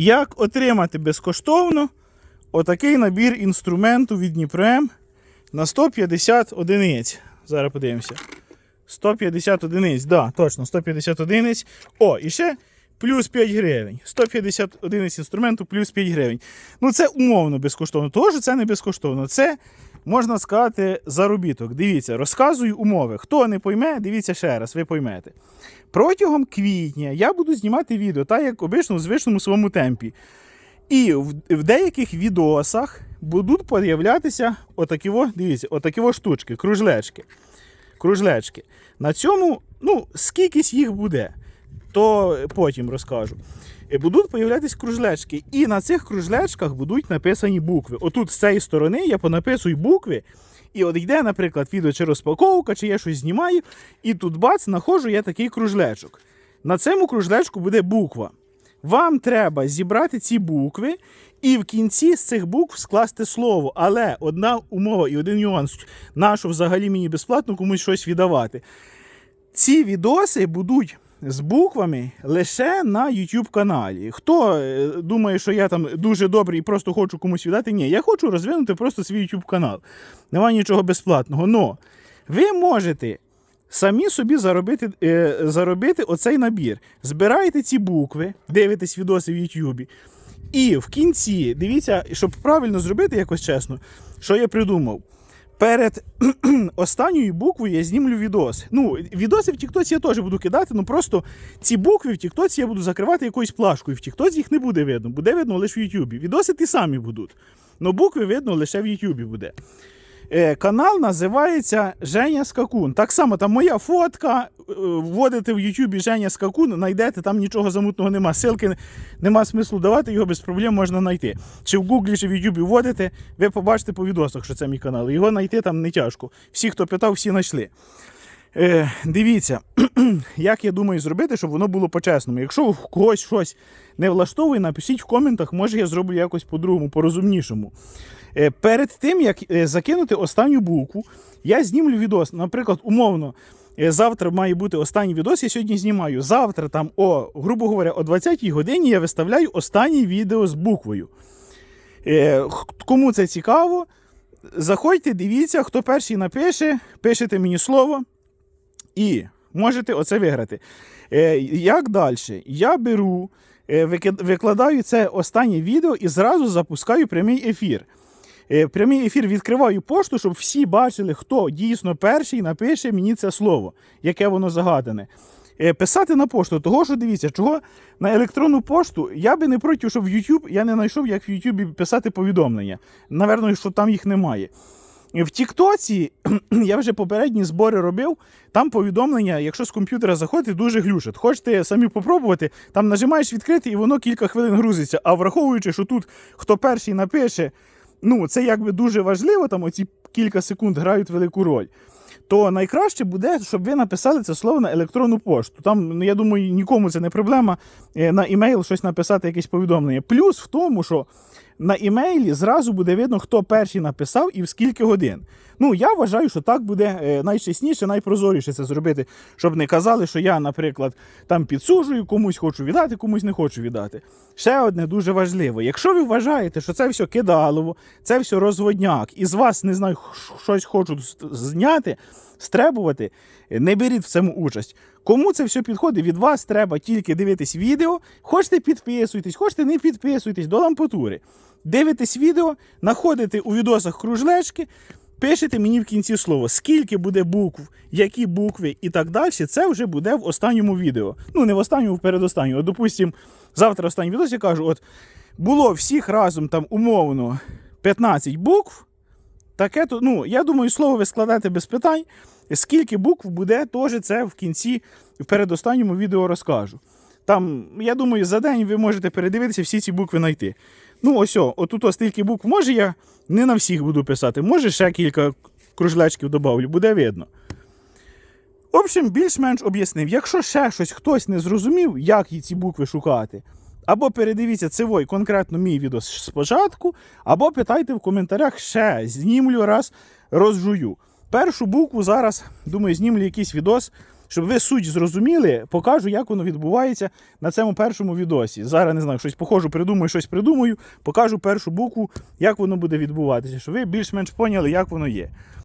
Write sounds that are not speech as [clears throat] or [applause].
Як отримати безкоштовно отакий набір інструменту від Дніпрем на 150 одиниць. Зараз подивимося. 150 одиниць, да, точно, 150 одиниць. О, і ще плюс 5 гривень. 150 одиниць інструменту плюс 5 гривень. Ну, це умовно безкоштовно. Того ж це не безкоштовно. Це, можна сказати, заробіток. Дивіться, розказую умови. Хто не пойме, дивіться ще раз, ви поймете. Протягом квітня я буду знімати відео, так як обично в звичному своєму темпі. І в, в деяких відосах будуть появлятися отакі, дивіться, отакі штучки, кружлечки. Кружлечки. На цьому, ну, скількись їх буде, то потім розкажу. Будуть появлятися кружлечки. І на цих кружлечках будуть написані букви. Отут з цієї сторони я понаписую букви. І от йде, наприклад, відео чи розпаковка, чи я щось знімаю, і тут бац, знаходжу я такий кружлечок. На цьому кружлечку буде буква. Вам треба зібрати ці букви і в кінці з цих букв скласти слово. Але одна умова і один нюанс, нащо взагалі мені безплатно комусь щось віддавати. Ці відоси будуть з буквами лише на YouTube каналі. Хто е, думає, що я там дуже добрий і просто хочу комусь віддати? Ні, я хочу розвинути просто свій YouTube канал. Немає нічого безплатного. Но ви можете самі собі заробити, е, заробити оцей набір. Збираєте ці букви, дивитесь відоси в YouTube. І в кінці, дивіться, щоб правильно зробити якось чесно, що я придумав. Перед [clears throat] останньою буквою я знімлю відос. Ну, відоси в Тіктоці я теж буду кидати, ну просто ці букви в Тіктоці я буду закривати якоюсь плашкою. В Тіктоці їх не буде видно, буде видно лише в Ютубі. Відоси ті самі будуть. але букви видно лише в Ютубі буде. Е, канал називається Женя Скакун. Так само там моя фотка. е, Вводите в Ютубі Женя Скакун, знайдете, там нічого замутного нема. Силки нема смислу давати, його без проблем можна знайти. Чи в Гуглі, чи в Ютубі вводите, ви побачите по відосах, що це мій канал. Його знайти там не тяжко. Всі, хто питав, всі знайшли. Е, дивіться, [clears throat] як я думаю зробити, щоб воно було по-чесному. Якщо когось щось не влаштовує, напишіть в коментах, може я зроблю якось по-другому, по-розумнішому. Е, перед тим, як е, закинути останню букву, я знімлю відос. Наприклад, умовно, е, завтра має бути останній відос, я сьогодні знімаю. Завтра, там, о, грубо говоря, о 20-й годині я виставляю останнє відео з буквою. Е, Кому це цікаво, заходьте, дивіться, хто перший напише, пишете мені слово і можете оце виграти. Е, як далі? Я беру, е, викладаю це останнє відео і зразу запускаю прямий ефір. Е, Прямий ефір відкриваю пошту, щоб всі бачили, хто дійсно перший напише мені це слово, яке воно загадане. Е, Писати на пошту, того що дивіться, чого на електронну пошту я би не проти, щоб в YouTube я не знайшов, як в YouTube писати повідомлення. Наверно, що там їх немає. В Тіктоці [clears throat] я вже попередні збори робив. Там повідомлення, якщо з комп'ютера заходити, дуже глючить. Хочете самі попробувати, там нажимаєш відкрити, і воно кілька хвилин грузиться. А враховуючи, що тут хто перший напише, ну це якби дуже важливо, там оці кілька секунд грають велику роль. То найкраще буде, щоб ви написали це слово на електронну пошту. Там, ну, я думаю, нікому це не проблема е, на імейл щось написати, якесь повідомлення. Плюс в тому, що на імейлі зразу буде видно, хто перший написав і в скільки годин. Ну, я вважаю, що так буде е, найчесніше, найпрозоріше це зробити, щоб не казали, що я, наприклад, там підсужую, комусь хочу віддати, комусь не хочу віддати. Ще одне дуже важливо. Якщо ви вважаєте, що це все кидалово, це все розводняк, і з вас не знаю, щось хочуть зняти, стребувати, не беріть в цьому участь. Кому це все підходить, від вас треба тільки дивитись відео. Хочете підписуйтесь, хочете не підписуйтесь до лампатури. Дивитесь відео, знаходите у відосах кружлечки, пишете мені в кінці слово, скільки буде букв, які букви і так далі. Це вже буде в останньому відео. Ну, не в останньому, в передостанньому. От, допустим, завтра останній відос я кажу: от було всіх разом там умовно 15 букв. Таке то, ну, я думаю, слово ви складаєте без питань. Скільки букв буде, теж це в кінці, в передостанньому відео розкажу. Там, я думаю, за день ви можете передивитися всі ці букви знайти. Ну, ось, о, отут стільки букв. Може, я не на всіх буду писати, може ще кілька кружлечків додавлю, буде видно. В общем, більш-менш об'яснив. Якщо ще щось хтось не зрозумів, як ці букви шукати, або передивіться цивой конкретно мій відео спочатку, або питайте в коментарях ще, знімлю раз, розжую. Першу букву зараз, думаю, знімлю якийсь відос Щоб ви суть зрозуміли, покажу, як воно відбувається на цьому першому відосі. Зараз не знаю, щось похожу, придумаю, щось придумаю, покажу першу букву, як воно буде відбуватися, щоб ви більш-менш поняли, як воно є.